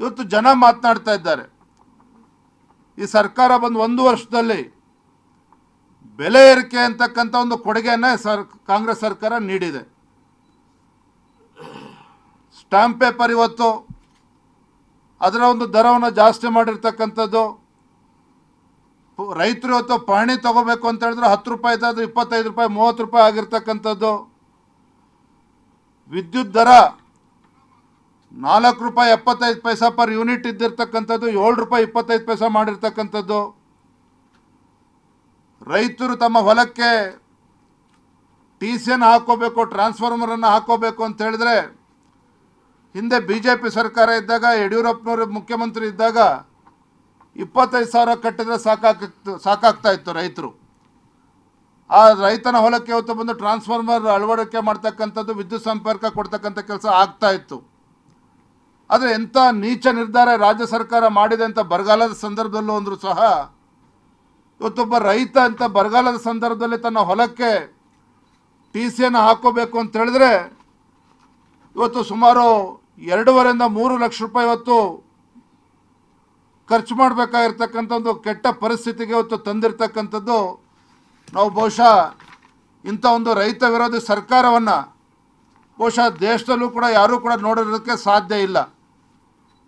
ಇವತ್ತು ಜನ ಮಾತನಾಡ್ತಾ ಇದ್ದಾರೆ. ಈ ಸರ್ಕಾರ ಬಂದು ಒಂದು ವರ್ಷದಲ್ಲಿ ಬೆಲೆ ಏರಿಕೆ ಅಂತಕ್ಕಂಥ ಒಂದು ಕೊಡುಗೆಯನ್ನ ಸರ್, ಕಾಂಗ್ರೆಸ್ ಸರ್ಕಾರ ನೀಡಿದೆ. ಸ್ಟಾಂಪ್ ಪೇಪರ್ ಇವತ್ತು ಅದರ ಒಂದು ದರವನ್ನು ಜಾಸ್ತಿ ಮಾಡಿರ್ತಕ್ಕಂಥದ್ದು. ರೈತರು ಇವತ್ತು ಪಹಣಿ ತಗೋಬೇಕು ಅಂತ ಹೇಳಿದ್ರೆ ಹತ್ತು ರೂಪಾಯಿ ಇದ್ದಾದ್ರೆ ಇಪ್ಪತ್ತೈದು ರೂಪಾಯಿ, ಮೂವತ್ತು ರೂಪಾಯಿ ಆಗಿರ್ತಕ್ಕಂಥದ್ದು. ವಿದ್ಯುತ್ ದರ ನಾಲ್ಕು ರೂಪಾಯಿ ಎಪ್ಪತ್ತೈದು ಪೈಸಾ ಪರ್ ಯೂನಿಟ್ ಇದ್ದಿರ್ತಕ್ಕಂಥದ್ದು, ಏಳು ರೂಪಾಯಿ ಇಪ್ಪತ್ತೈದು ಪೈಸಾ ಮಾಡಿರ್ತಕ್ಕಂಥದ್ದು. ರೈತರು ತಮ್ಮ ಹೊಲಕ್ಕೆ ಟಿ ಸಿಯನ್ನು ಹಾಕೋಬೇಕು ಟ್ರಾನ್ಸ್ಫಾರ್ಮರನ್ನು ಹಾಕೋಬೇಕು ಅಂತ ಹೇಳಿದ್ರೆ, ಹಿಂದೆ ಬಿ ಜೆ ಪಿ ಸರ್ಕಾರ ಇದ್ದಾಗ, ಯಡಿಯೂರಪ್ಪನವರು ಮುಖ್ಯಮಂತ್ರಿ ಇದ್ದಾಗ ಇಪ್ಪತ್ತೈದು ಸಾವಿರ ಕಟ್ಟಿದ್ರೆ ಸಾಕಾಗ್ತಿತ್ತು, ಸಾಕಾಗ್ತಾ ಇತ್ತು ರೈತರು. ಆ ರೈತನ ಹೊಲಕ್ಕೆ ಇವತ್ತು ಬಂದು ಟ್ರಾನ್ಸ್ಫಾರ್ಮರ್ ಅಳವಡಿಕೆ ಮಾಡ್ತಕ್ಕಂಥದ್ದು, ವಿದ್ಯುತ್ ಸಂಪರ್ಕ ಕೊಡ್ತಕ್ಕಂಥ ಕೆಲಸ ಆಗ್ತಾ ಇತ್ತು. ಆದರೆ ಎಂಥ ನೀಚ ನಿರ್ಧಾರ ರಾಜ್ಯ ಸರ್ಕಾರ ಮಾಡಿದೆ ಅಂತ ಬರಗಾಲದ ಸಂದರ್ಭದಲ್ಲೂ ಅಂದರೂ ಸಹ, ಇವತ್ತೊಬ್ಬ ರೈತ ಅಂತ ಬರಗಾಲದ ಸಂದರ್ಭದಲ್ಲಿ ತನ್ನ ಹೊಲಕ್ಕೆ ಟಿ ಸಿಯನ್ನು ಹಾಕೋಬೇಕು ಅಂತ ಹೇಳಿದ್ರೆ, ಇವತ್ತು ಸುಮಾರು ಎರಡೂವರೆಯಿಂದ ಮೂರು ಲಕ್ಷ ರೂಪಾಯಿ ಇವತ್ತು ಖರ್ಚು ಮಾಡಬೇಕಾಗಿರ್ತಕ್ಕಂಥ ಒಂದು ಕೆಟ್ಟ ಪರಿಸ್ಥಿತಿಗೆ ಇವತ್ತು ತಂದಿರತಕ್ಕಂಥದ್ದು. ನಾವು ಬಹುಶಃ ಇಂಥ ಒಂದು ರೈತ ವಿರೋಧಿ ಸರ್ಕಾರವನ್ನು ಬಹುಶಃ ದೇಶದಲ್ಲೂ ಕೂಡ ಯಾರೂ ಕೂಡ ನೋಡಿರೋದಕ್ಕೆ ಸಾಧ್ಯ ಇಲ್ಲ.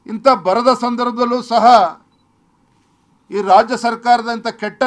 ಇಂಥ ಬರದ ಸಂದರ್ಭದಲ್ಲೂ ಸಹ ಈ ರಾಜ್ಯ ಸರ್ಕಾರದ ಇಂಥ ಕೆಟ್ಟ